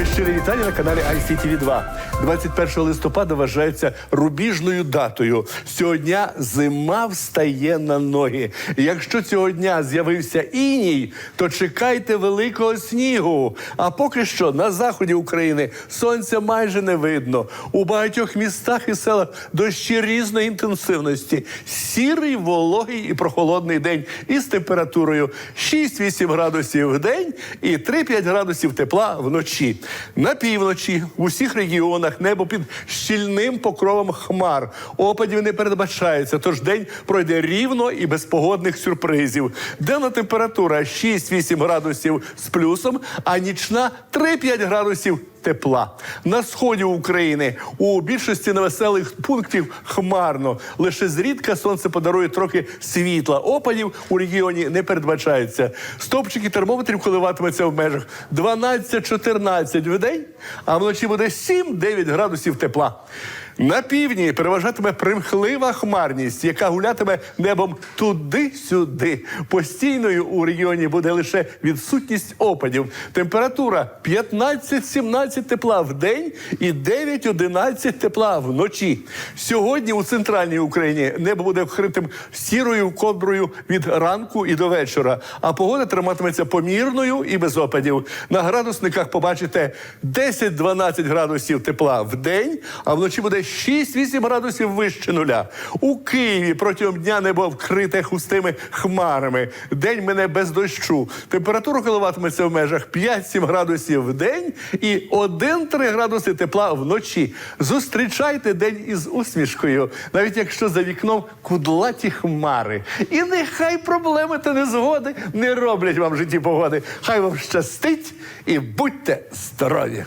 Мої щирі вітання на каналі ICTV 2 21 листопада вважається рубіжною датою. Цього дня зима встає на ноги. Якщо цього дня з'явився іній, то чекайте великого снігу. А поки що на заході України сонця майже не видно. У багатьох містах і селах дощі різної інтенсивності. Сірий, вологий і прохолодний день із температурою 6-8 градусів в день і 3-5 градусів тепла вночі. На півночі в усіх регіонах небо під щільним покровом хмар. Опадів не передбачається, тож день пройде рівно і без погодних сюрпризів. Денна температура 6-8 градусів з плюсом, а нічна 3-5 градусів тепла. На сході України у більшості невеселих пунктів хмарно. Лише зрідка сонце подарує трохи світла. Опадів у регіоні не передбачається. Стопчики термометрів коливатиметься в межах 12-14 в день, а вночі буде 7-9 градусів тепла. На півдні переважатиме примхлива хмарність, яка гулятиме небом туди-сюди. Постійною у регіоні буде лише відсутність опадів. Температура 15-17 тепла в день і 9-11 тепла вночі. Сьогодні у центральній Україні небо буде вкритим сірою ковдрою від ранку і до вечора. А погода триматиметься помірною і без опадів. На градусниках побачите 10-12 градусів тепла в день, а вночі буде 6-8 градусів вище нуля. У Києві протягом дня небо вкрите густими хмарами. День мене без дощу. Температура коливатиметься в межах 5-7 градусів в день і 1-3 градуси тепла вночі. Зустрічайте день із усмішкою, навіть якщо за вікном кудлаті хмари. І нехай проблеми та незгоди не роблять вам житті погоди. Хай вам щастить і будьте здорові!